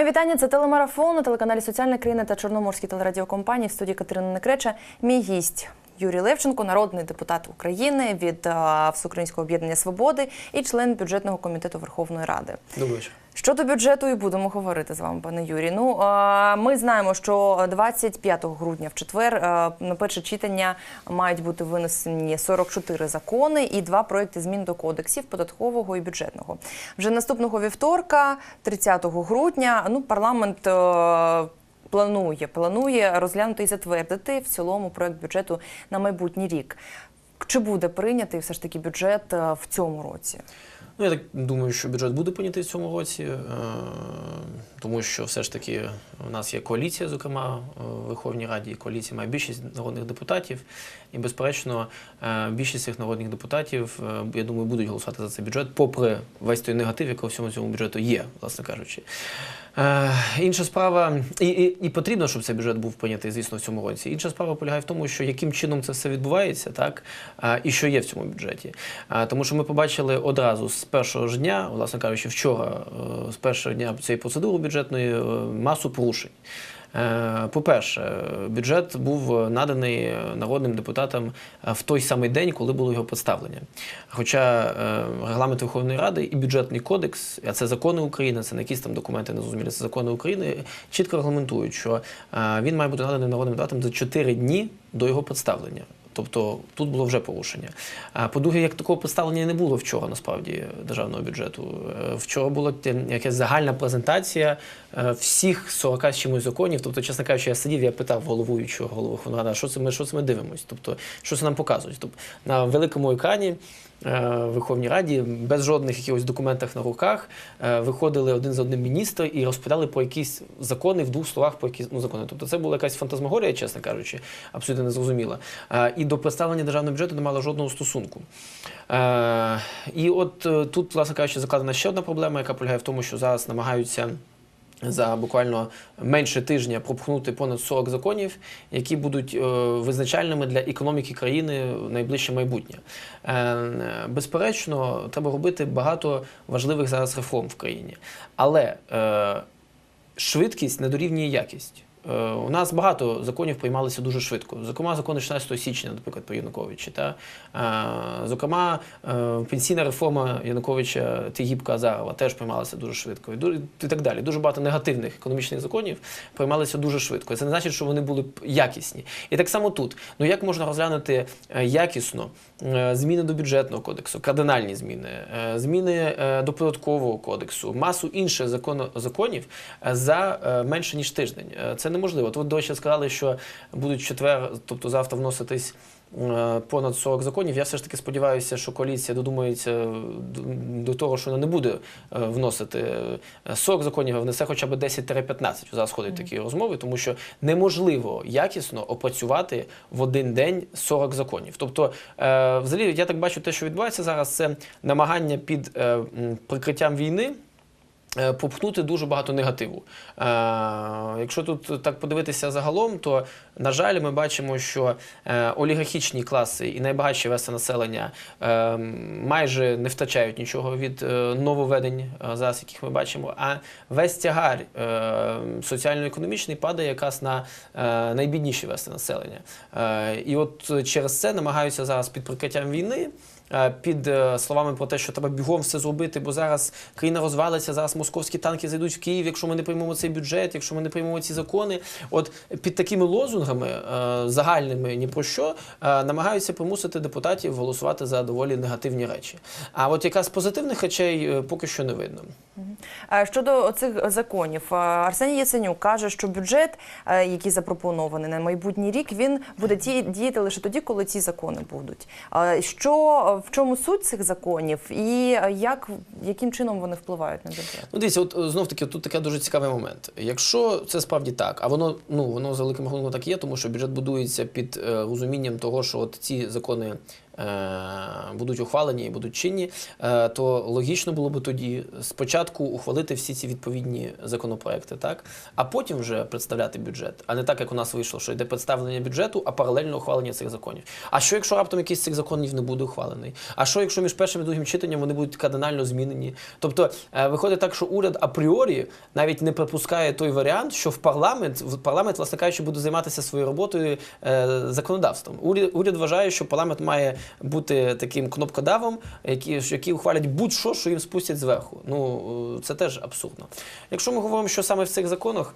Моє вітання. Це телемарафон на телеканалі Соціальна країна та Чорноморській телерадіокомпанії в студії Катерина Некреча. Мій гість Юрій Левченко, народний депутат України від а, Всеукраїнського об'єднання Свободи і член бюджетного комітету Верховної Ради. Вечір. Щодо бюджету, і будемо говорити з вами, пане Юрій. Ну ми знаємо, що 25 грудня в четвер на перше читання мають бути винесені 44 закони і два проекти змін до кодексів податкового і бюджетного. Вже наступного вівторка, 30 грудня, ну парламент. Планує, планує розглянути і затвердити в цілому проект бюджету на майбутній рік. Чи буде прийнятий все ж таки бюджет е, в цьому році? Ну, я так думаю, що бюджет буде прийнятий в цьому році, е, тому що все ж таки у нас є коаліція, зокрема е, в Верховній Раді. Коаліція має більшість народних депутатів, і безперечно, більшість цих народних депутатів, я думаю, будуть голосувати за цей бюджет, попри весь той негатив, який у всьому цьому бюджету є, власне кажучи. Е, Інша справа, і, і, і потрібно, щоб цей бюджет був прийнятий, звісно, в цьому році. Інша справа полягає в тому, що яким чином це все відбувається, так е, і що є в цьому бюджеті. Е, Тому що ми побачили одразу з першого ж дня, власне кажучи, вчора, з першого дня цієї процедури бюджетної, масу порушень. Е, По-перше, бюджет був наданий народним депутатам е, в той самий день, коли було його представлення. Хоча е, регламент Верховної Ради і бюджетний кодекс, а це закони України, це не якісь там документи незрозумілі, це закони України, чітко регламентують, що він має бути наданий народним депутатам за 4 дні до його представлення. Тобто тут було вже порушення. А по-друге, як такого представлення не було вчора, насправді, державного бюджету. Е, Вчора була якась загальна презентація е, всіх 40 з чимось законів. Тобто, чесно кажучи, я сидів, я питав головуючого голову Верховної Ради, «А що це ми, що це ми дивимося? Тобто, що це нам показують? Тобто, на великому екрані е, в Верховній Раді без жодних якихось документах на руках е, виходили один за одним міністри і розповідали про якісь закони в двох словах про якісь ну, закони. Тобто це була якась фантазмагорія, чесно кажучи, абсолютно незрозуміла. Е, І до представлення державного бюджету не мала жодного стосунку. Е, І от е, тут, власне кажучи, закладена ще одна проблема, яка полягає в тому, що зараз намагаються. За буквально менше тижня пропхнути понад 40 законів, які будуть е, визначальними для економіки країни в найближче майбутнє. Е, безперечно, треба робити багато важливих зараз реформ в країні. Але е, швидкість не дорівнює якість. Е, У нас багато законів приймалися дуже швидко. Зокрема, закони 16 січня, наприклад, про Януковича. Та? Е, Зокрема, е, пенсійна реформа Януковича Тигіпка Азарова теж приймалася дуже швидко. І так далі. Дуже багато негативних економічних законів приймалися дуже швидко. Це не значить, що вони були якісні. І так само тут. Ну як можна розглянути якісно зміни до бюджетного кодексу, кардинальні зміни, зміни до податкового кодексу, масу інших законів за менше ніж тиждень. Е, Це неможливо. Тут, до речі, сказали, що будуть четвер, тобто завтра вноситись. е, Понад 40 законів. Я все ж таки сподіваюся, що коаліція додумається до- до того, що вона не буде е, вносити е, 40 законів, а внесе хоча б 10-15. Зараз ходять такі розмови, тому що неможливо якісно опрацювати в один день 40 законів. Тобто, е, взагалі, я так бачу, те, що відбувається зараз, це намагання під е, прикриттям війни. Е, Попхнути дуже багато негативу. Е, якщо тут так подивитися загалом, то на жаль, ми бачимо, що е, олігархічні класи і найбагатші верстви населення майже не втрачають нічого від нововведень, зараз яких ми бачимо. А весь тягар соціально-економічний падає якраз на найбідніші верстви населення. І от через це намагаються зараз під прикриттям війни. Е, Під е, словами про те, що треба бігом все зробити, бо зараз країна розвалиться, зараз московські танки зайдуть в Київ, якщо ми не приймемо цей бюджет, якщо ми не приймемо ці закони. От під такими лозунгами е, загальними ні про що намагаються примусити депутатів голосувати за доволі негативні речі. А от якраз позитивних речей поки що не видно. Е, Щодо цих законів, е, Арсеній Яценюк каже, що бюджет, е, який запропонований на майбутній рік, він буде діяти лише тоді, коли ці закони будуть. Що в чому суть цих законів, і як яким чином вони впливають на бюджет? Ну, дивіться, от знов таки тут такий дуже цікавий момент. Якщо це справді так, а воно ну воно за великим рахунком так є, тому що бюджет будується під розумінням того, що от ці закони будуть ухвалені і будуть чинні, е, то логічно було би тоді спочатку ухвалити всі ці відповідні законопроекти, так? а потім вже представляти бюджет. А не так, як у нас вийшло, що йде представлення бюджету, а паралельно ухвалення цих законів. А що, якщо раптом якийсь з цих законів не буде ухвалений? А що, якщо між першим і другим читанням вони будуть кардинально змінені? Тобто е, виходить так, що уряд апріорі навіть не припускає той варіант, що в парламент, в парламент, власне кажучи, буде займатися своєю роботою е, законодавством. Уряд, уряд вважає, що парламент має бути таким кнопкодавом, які які ухвалять будь-що, що їм спустять зверху. Ну е, це теж абсурдно. Якщо ми говоримо, що саме в цих законах.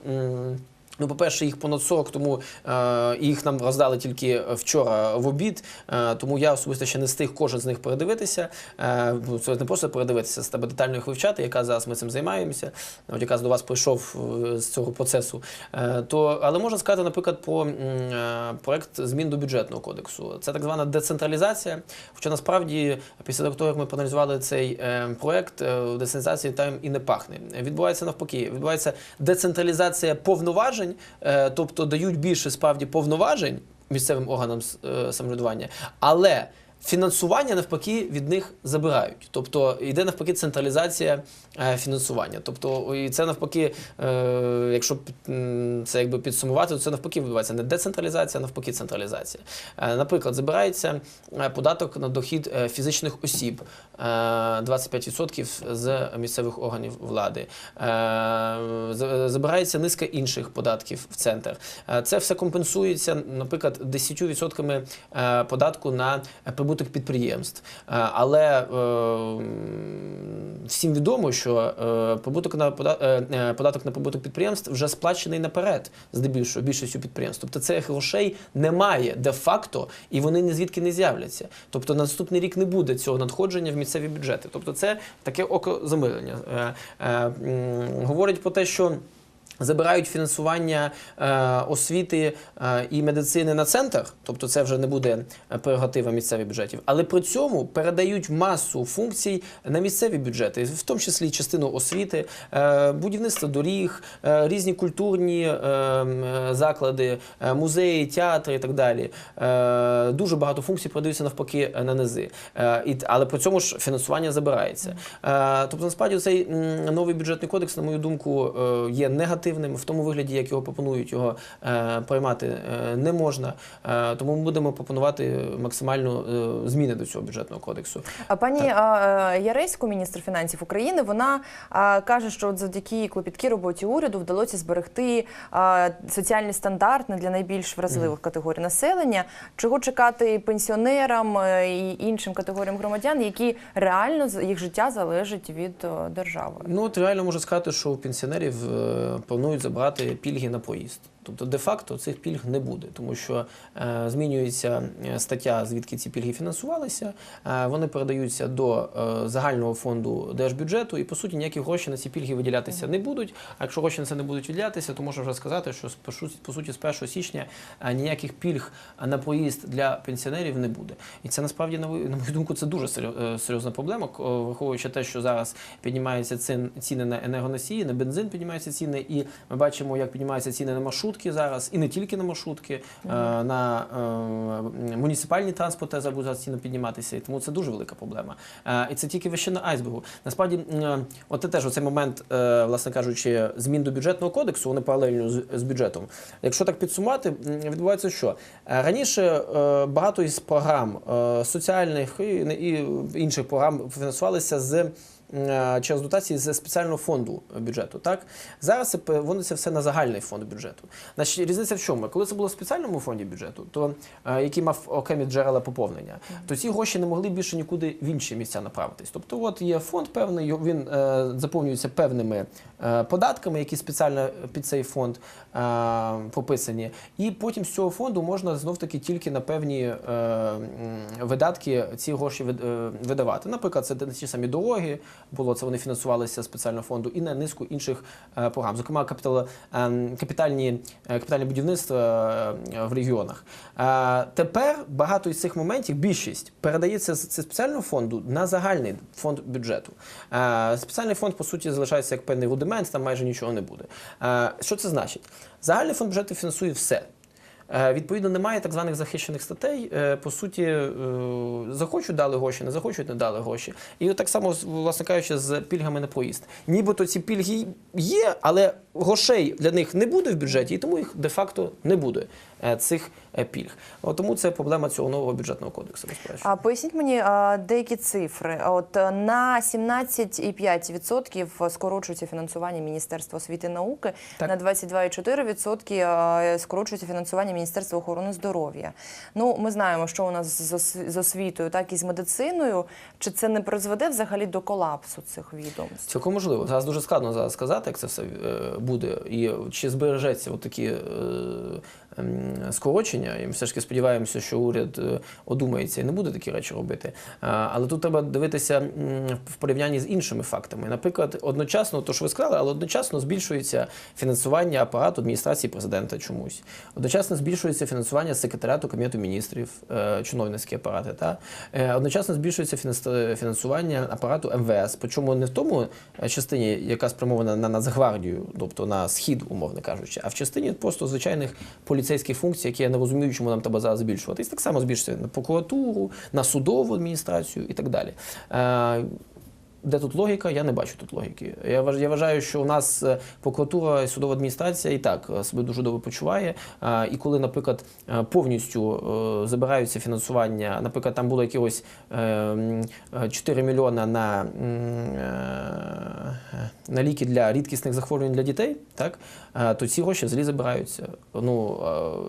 Ну, по-перше, їх понад 40, тому е, їх нам роздали тільки вчора в обід. Е, тому я особисто ще не встиг кожен з них передивитися. Е, ну, це не просто передивитися, це треба детально їх вивчати, яка зараз ми цим займаємося. От якраз до вас прийшов е, з цього процесу. Е, то, але можна сказати, наприклад, про е, проект змін до бюджетного кодексу. Це так звана децентралізація. Хоча насправді, після того, як ми проаналізували цей е, проект, е, децентралізації там і не пахне. Відбувається навпаки, відбувається децентралізація повноважень, е, тобто дають більше справді повноважень місцевим органам е, самоврядування, але фінансування навпаки від них забирають. Тобто йде навпаки централізація е, фінансування. Тобто, і це навпаки, е, якщо це якби підсумувати, то це навпаки відбувається не децентралізація, а навпаки централізація. Е, Наприклад, забирається податок на дохід фізичних осіб е, 25% з місцевих органів влади. Забирається низка інших податків в центр. Це все компенсується, наприклад, 10% е, податку на прибуток підприємств. Е, Але е, всім відомо, що е, прибуток на пода- податок на прибуток підприємств вже сплачений наперед, здебільшого більшістю підприємств. Тобто цих грошей немає де-факто, і вони ні звідки не з'являться. Тобто на наступний рік не буде цього надходження в місцеві бюджети. Тобто це таке окозамилення. Е, м, Говорить про те, що. Забирають фінансування е, освіти е, і медицини на центр, тобто це вже не буде е, прерогатива місцевих бюджетів, але при цьому передають масу функцій на місцеві бюджети, в тому числі частину освіти, е, будівництво доріг, е, різні культурні е, е, заклади, е, музеї, театри і так далі. Е, дуже багато функцій передаються навпаки е, на низи, е, і, але при цьому ж фінансування забирається. Е, тобто, насправді, цей новий бюджетний кодекс, на мою думку, є негативним в тому вигляді, як його пропонують, його е, приймати е, не можна. Е, тому ми будемо пропонувати максимально е, зміни до цього бюджетного кодексу. А пані а, Яресько, міністр фінансів України, вона каже, що от завдяки клопіткій роботі уряду вдалося зберегти соціальні стандарти для найбільш вразливих категорій населення. Чого чекати пенсіонерам і іншим категоріям громадян, які реально їх життя залежить від держави? Ну, от реально можу сказати, що у пенсіонерів планують забрати пільги на проїзд. Тобто, де-факто цих пільг не буде, тому що е, змінюється е, стаття, звідки ці пільги фінансувалися. Е, вони передаються до е, загального фонду держбюджету, і по суті ніякі гроші на ці пільги виділятися не будуть. А якщо гроші на це не будуть виділятися, то можна вже сказати, що по суті з 1 січня е, ніяких пільг на проїзд для пенсіонерів не буде. І це насправді на мою думку це дуже серйо- е, серйозна проблема, враховуючи те, що зараз піднімаються ціни на енергоносії, на бензин піднімаються ціни, і ми бачимо, як піднімаються ціни на маршрутки зараз, і не тільки на маршрутки, е, на е, муніципальні транспорти ціни підніматися. І тому це дуже велика проблема. Е, і це тільки вершина айсбергу. Насправді, от це теж оцей момент, власне кажучи, змін до бюджетного кодексу, вони паралельно з, бюджетом. Якщо так підсумувати, м, відбувається що? Раніше багато із програм соціальних і, і інших програм фінансувалися з через дотації з спеціального фонду бюджету. Так зараз це переводиться все на загальний фонд бюджету. Значить, різниця в чому? Коли це було в спеціальному фонді бюджету, то е, який мав окремі джерела поповнення, то ці гроші не могли більше нікуди в інші місця направитись. Тобто, от є фонд певний, він е, заповнюється певними е, податками, які спеціально під цей фонд е, прописані, і потім з цього фонду можна знов таки тільки на певні е, видатки ці гроші вид- е, видавати. Наприклад, це ті самі дороги, було це вони фінансувалися спеціального фонду і на низку інших е, програм, зокрема капітал, ем, капітальні, е, капітальне будівництво е, в регіонах. Е, Тепер багато із цих моментів, більшість передається з спеціального фонду на загальний фонд бюджету. Е, Спеціальний фонд, по суті, залишається як певний рудимент, там майже нічого не буде. Е, Що це значить? Загальний фонд бюджету фінансує все. Е, Відповідно, немає так званих захищених статей. Е, По суті, е, захочуть дали гроші, не захочуть, не дали гроші. І так само, власне кажучи, з пільгами на проїзд. Нібито ці пільги є, але грошей для них не буде в бюджеті, і тому їх де-факто не буде е, цих е, пільг. Тому це проблема цього нового бюджетного кодексу. А поясніть мені деякі цифри. От е, на 17,5% скорочується фінансування Міністерства освіти і науки, Так. на 22,4% а, скорочується фінансування Міністерства охорони здоров'я. Ну, ми знаємо, що у нас з освітою, так і з медициною. Чи це не призведе взагалі до колапсу цих відомств? Цілком можливо. Зараз дуже складно зараз сказати, як це все буде, і чи збережеться от такі е, ем, скорочення. І ми все ж таки сподіваємося, що уряд е, одумається і не буде такі речі робити. Але тут треба дивитися в порівнянні з іншими фактами. Наприклад, одночасно, то що ви сказали, але одночасно збільшується фінансування апарату адміністрації президента чомусь. Одночасно збільшується фінансування секретаріату кабінету міністрів, е, чиновницькі апарати. Та одночасно збільшується фінансування апарату МВС. Причому не в тому частині, яка спрямована на Нацгвардію, тобто на схід, умовно кажучи, а в частині просто звичайних поліцейських функцій, які я не розумію, чому нам треба зараз збільшуватись. Так само збільшується на прокуратуру, на судову адміністрацію і так далі. Де тут логіка? Я не бачу тут логіки. Я вваж- я вважаю, що у нас е, прокуратура і судова адміністрація і так е, себе дуже добре почуває. І коли, наприклад, е, повністю забираються фінансування, наприклад, там було якихось е, е, 4 мільйона на, на ліки для рідкісних захворювань для дітей, так, то ці гроші взагалі забираються. Ну,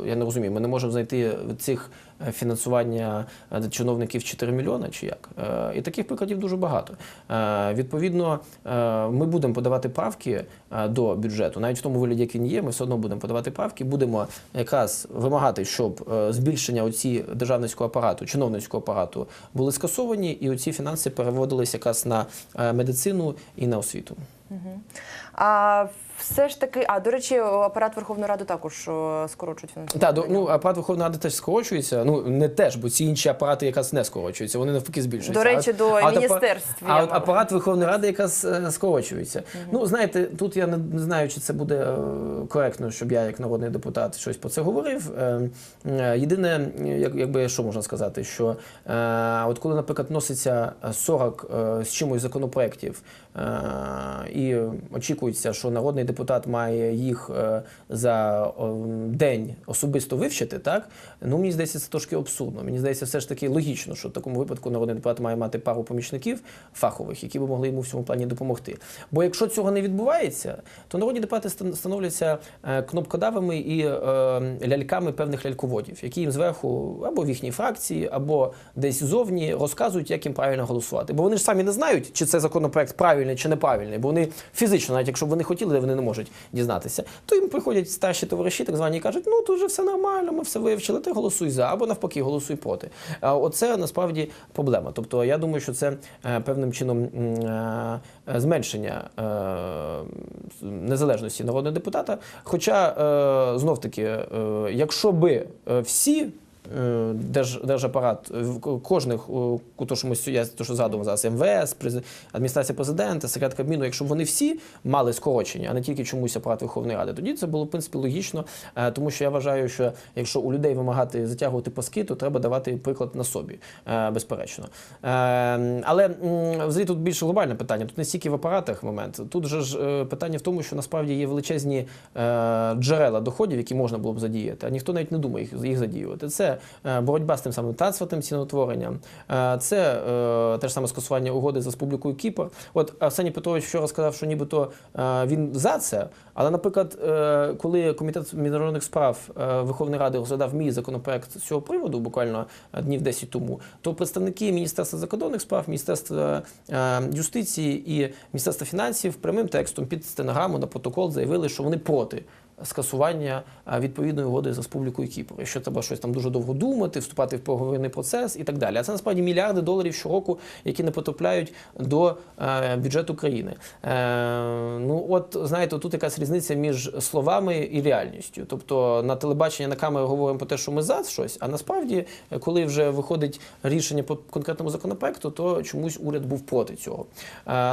я не розумію, ми не можемо знайти цих фінансування е, чиновників 4 мільйони чи як. Е, І таких прикладів дуже багато. Е, Відповідно, е, ми будемо подавати правки е, до бюджету, навіть в тому вигляді, як він є, ми все одно будемо подавати правки, будемо якраз вимагати, щоб е, збільшення оці державницького апарату, чиновницького апарату були скасовані, і оці фінанси переводилися якраз на е, медицину і на освіту. А все ж таки, а до речі, апарат Верховної Ради також скорочують фінансування. Так, ну апарат Верховної Ради теж скорочується. Ну не теж, бо ці інші апарати якраз не скорочуються, вони навпаки збільшуються. До речі, до а міністерств я А апарат Верховної Ради якраз е, скорочується. Ну знаєте, тут я не, знаю, чи це буде е, коректно, щоб я, як народний депутат, щось про це говорив. Е, е, Єдине, як, якби що можна сказати, що от коли, наприклад, носиться 40 е, з чимось законопроєктів, е, і очікується, що народний депутат має їх е, за день особисто вивчити, так ну мені здається, це трошки абсурдно. Мені здається, все ж таки логічно, що в такому випадку народний депутат має мати пару помічників фахових, які би могли йому в цьому плані допомогти. Бо якщо цього не відбувається, то народні депутати стан- становляться е, кнопкодавами і е, ляльками певних ляльководів, які їм зверху або в їхній фракції, або десь зовні розказують, як їм правильно голосувати. Бо вони ж самі не знають, чи це законопроект правильний чи неправильний, бо вони фізично, навіть якщо вони хотіли, вони не можуть дізнатися. То їм приходять старші товариші, так звані, і кажуть, ну тут вже все нормально, ми все вивчили, ти голосуй за, або навпаки, голосуй проти. А Оце насправді проблема. Тобто я думаю, що це е, певним чином е, зменшення е, незалежності народного депутата. Хоча знов таки, якщо би всі. Е, Держ, держапарат е, кожних, е, то, що ми я то, що згадував зараз, МВС, адміністрація президента, секрет Кабміну, якщо б вони всі мали скорочення, а не тільки чомусь апарат Верховної Ради, тоді це було в принципі логічно, тому що я вважаю, що якщо у людей вимагати затягувати паски, то треба давати приклад на собі, безперечно. Але взагалі тут більш глобальне питання. Тут не стільки в апаратах момент. Тут же ж питання в тому, що насправді є величезні джерела доходів, які можна було б задіяти, а ніхто навіть не думає їх, їх задіювати. Це е, боротьба з тим самим трансфертним ціноутворенням, е, це е, те ж саме скасування угоди з Республікою Кіпр. От Арсеній Петрович вчора сказав, що нібито він за це. Але, наприклад, коли комітет міжнародних справ Верховної Ради розглядав мій законопроект з цього приводу, буквально днів 10 тому, то представники Міністерства закордонних справ, Міністерства юстиції і Міністерства фінансів прямим текстом під стенограму на протокол заявили, що вони проти. Скасування е, відповідної угоди з Республікою Кіпр, якщо треба щось там дуже довго думати, вступати в переговорний процес і так далі. А це насправді мільярди доларів щороку, які не потрапляють до е, бюджету країни. Е, ну от знаєте, тут якась різниця між словами і реальністю. Тобто на телебаченні на камеру говоримо про те, що ми за щось, а насправді, коли вже виходить рішення по конкретному законопроекту, то чомусь уряд був проти цього.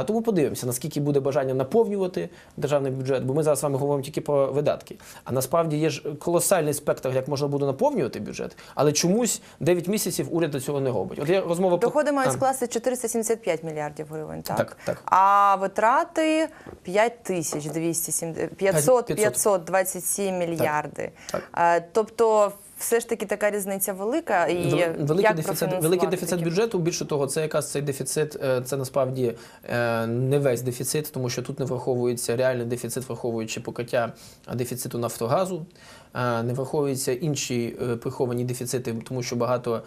Тому подивимося, наскільки буде бажання наповнювати державний бюджет, бо ми зараз з вами говоримо тільки про видатки. Видатки. А насправді є ж колосальний спектр, як можна буде наповнювати бюджет, але чомусь 9 місяців уряд до цього не робить. От я розмова про- Доходи мають скласти 475 мільярдів гривень, так? Так, так. А витрати 5 тисяч 270, 500, 527 мільярди. Так. так. Тобто все ж таки така різниця велика. І великий як дефіцит, великий дефіцит такі? бюджету. Більше того, це якраз цей дефіцит, е, це насправді е, не весь дефіцит, тому що тут не враховується реальний дефіцит, враховуючи покриття дефіциту Нафтогазу, е, не враховуються інші приховані дефіцити, тому що багато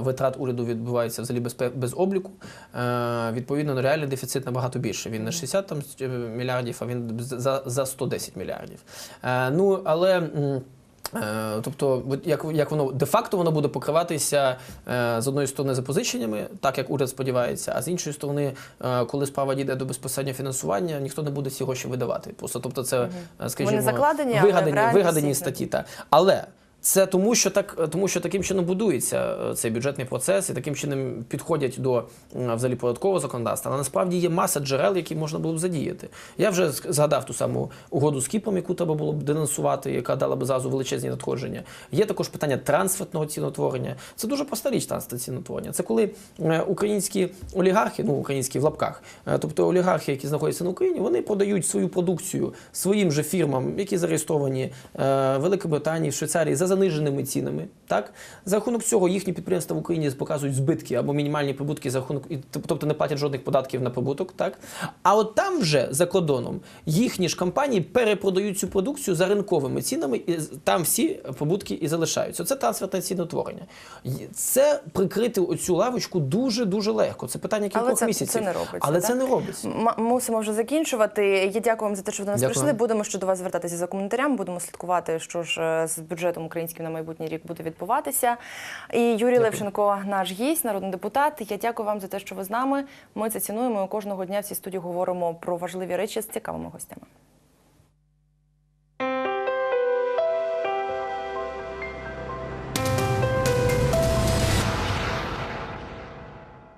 витрат уряду відбувається взагалі без, без обліку. Відповідно, ну, реальний дефіцит набагато більше. Він не 60 там, мільярдів, а він за, за 110 мільярдів. Ну, але. Е, Тобто, як, як воно де-факто воно буде покриватися е, з одної сторони запозиченнями, так як уряд сподівається, а з іншої сторони, е, коли справа дійде до безпосереднього фінансування, ніхто не буде ці гроші видавати. Просто тобто, це скажімо, Вони закладені, вигадані, вигадані статті. Та. Але це тому, що так, тому що таким чином будується е, цей бюджетний процес, і таким чином підходять до взагалі податкового законодавства. Але насправді є маса джерел, які можна було б задіяти. Я вже згадав ту саму угоду з Кіпом, яку треба було б денонсувати, яка дала б зразу величезні надходження. Є також питання трансфертного цінотворення. Це дуже проста річ трансфертне цінотворення. Це коли е, українські олігархи, ну українські в лапках, е, тобто олігархи, які знаходяться на Україні, вони продають свою продукцію своїм же фірмам, які зареєстровані в Великобританії, в Швейцарії за заниженими цінами. Так за рахунок цього їхні підприємства в Україні показують збитки або мінімальні прибутки за рахунок, тобто не платять жодних податків на прибуток. Так а от там вже за кордоном їхні ж компанії перепродають цю продукцію за ринковими цінами, і там всі прибутки і залишаються. Це трансфертне ціноутворення. Це прикрити оцю лавочку дуже дуже легко. Це питання кількох Але це, місяців. це не робиться. Але так? це не робиться. М- Мусимо вже закінчувати. Я дякую вам за те, що ви до нас Дякую. прийшли. Будемо ще до вас звертатися за коментарями. Будемо слідкувати, що ж е, з бюджетом українським на майбутній рік буде відбуватися. І Юрій Левченко, наш гість, народний депутат. Я дякую вам за те, що ви з нами. Ми це цінуємо. і Кожного дня в цій студії говоримо про важливі речі з цікавими гостями.